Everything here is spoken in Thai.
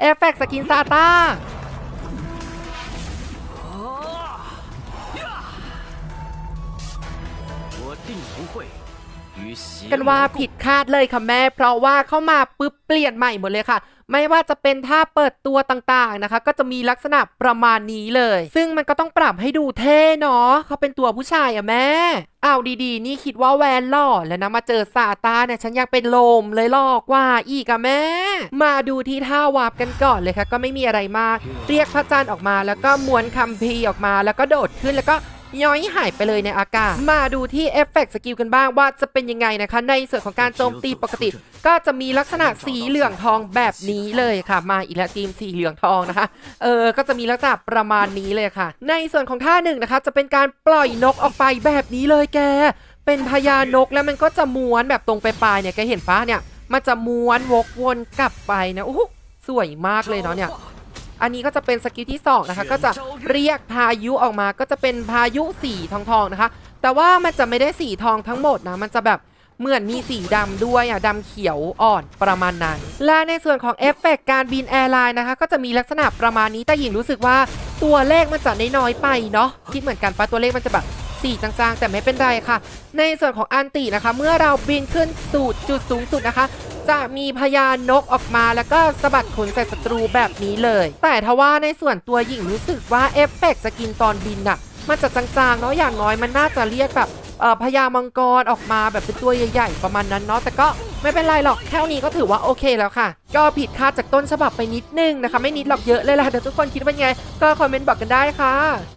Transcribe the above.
เอฟเฟกสกินซาตาหัวติ้งหงเว่ย กันว่าผิดคาดเลยค่ะแม่ เพราะว่าเข้ามาปุ๊บเปลี่ยนใหม่หมดเลยค่ะ ไม่ว่าจะเป็นท่าเปิดตัวต่างๆนะคะ ก็จะมีลักษณะประมาณนี้เลย ซึ่งมันก็ต้องปรับให้ดูเท่เนาะเขาเป็นตัวผู้ชายอะแม่อ้าวดีๆ นี่คิดว่าแวนหล่อแล้วนะมาเจอซาตาเนี่ยฉันอยากเป็นลมเลยหล่อกว่าอีกอะแม่ มาดูที่ท่าวาร์ปกันก่อนเลยค่ะ ก็ไม่มีอะไรมาก เรียกพระจันทร์ออกมาแล้วก็ม้วนคัมภีร์ออกมาแล้วก็โดดขึ้นแล้วก็ ย้อยหายไปเลยในอากาศ มาดูที่เอฟเฟกต์สกิลกันบ้างว่าจะเป็นยังไงนะคะ ในส่วนของการโจมตีปกติ ก็จะมีลักษณะสีเหลืองทองแบบนี้เลยค่ะ มาอีกแล้วทีมสีเหลืองทองนะคะ เออ ก็จะมีลักษณะประมาณนี้เลยค่ะ ในส่วนของท่าหนึ่งนะคะ จะเป็นการปล่อยนกออกไปแบบนี้เลยแก เป็นพญานกแล้วมันก็จะม้วนแบบตรงไปปลายเนี่ยแกเห็นปะเนี่ย มันจะม้วนวกวนกลับไปนะโอ้สวยมากเลยเนาะเนี่ย อันนี้ก็จะเป็นสกิลที่2นะคะก็จะเรียกพายุออกมาก็จะเป็นพายุสีทองทองๆนะคะ แต่ว่ามันจะไม่ได้สีทองทั้งหมดนะมันจะแบบเหมือนมีสีดำด้วยอะดำเขียวอ่อนประมาณนั้น และในส่วนของเอฟเฟกต์การบินแอร์ไลน์นะคะ ก็จะมีลักษณะประมาณนี้แต่หญิงรู้สึกว่าตัวเลขมันจะน้อยๆไปเนาะคิดเหมือนกันปะตัวเลขมันจะแบบ สีจางๆ แต่ไม่เป็นไรค่ะ ในส่วนของอันตินะคะ เมื่อเราบินขึ้นสู่จุดสูงสุดนะคะ จะมีพญานกออกมาแล้วก็สะบัดขนใส่ศัตรูแบบนี้เลย แต่ทว่าในส่วนตัวหญิงรู้สึกว่าเอฟเฟกต์สกินตอนบินน่ะมันจะจางๆเนาะอย่างน้อยมันน่าจะเรียกแบบพญามังกรออกมาแบบเป็นตัวใหญ่ๆ ประมาณนั้นเนาะแต่ก็ไม่เป็นไรหรอกแค่นี้ก็ถือว่าโอเคแล้วค่ะ ก็ผิดคาดจากต้นฉบับไปนิดนึงนะคะ ไม่นิดหรอกเยอะเลยล่ะเดี๋ยวทุกคนคิดว่าไง ก็คอมเมนต์บอกกันได้ค่ะ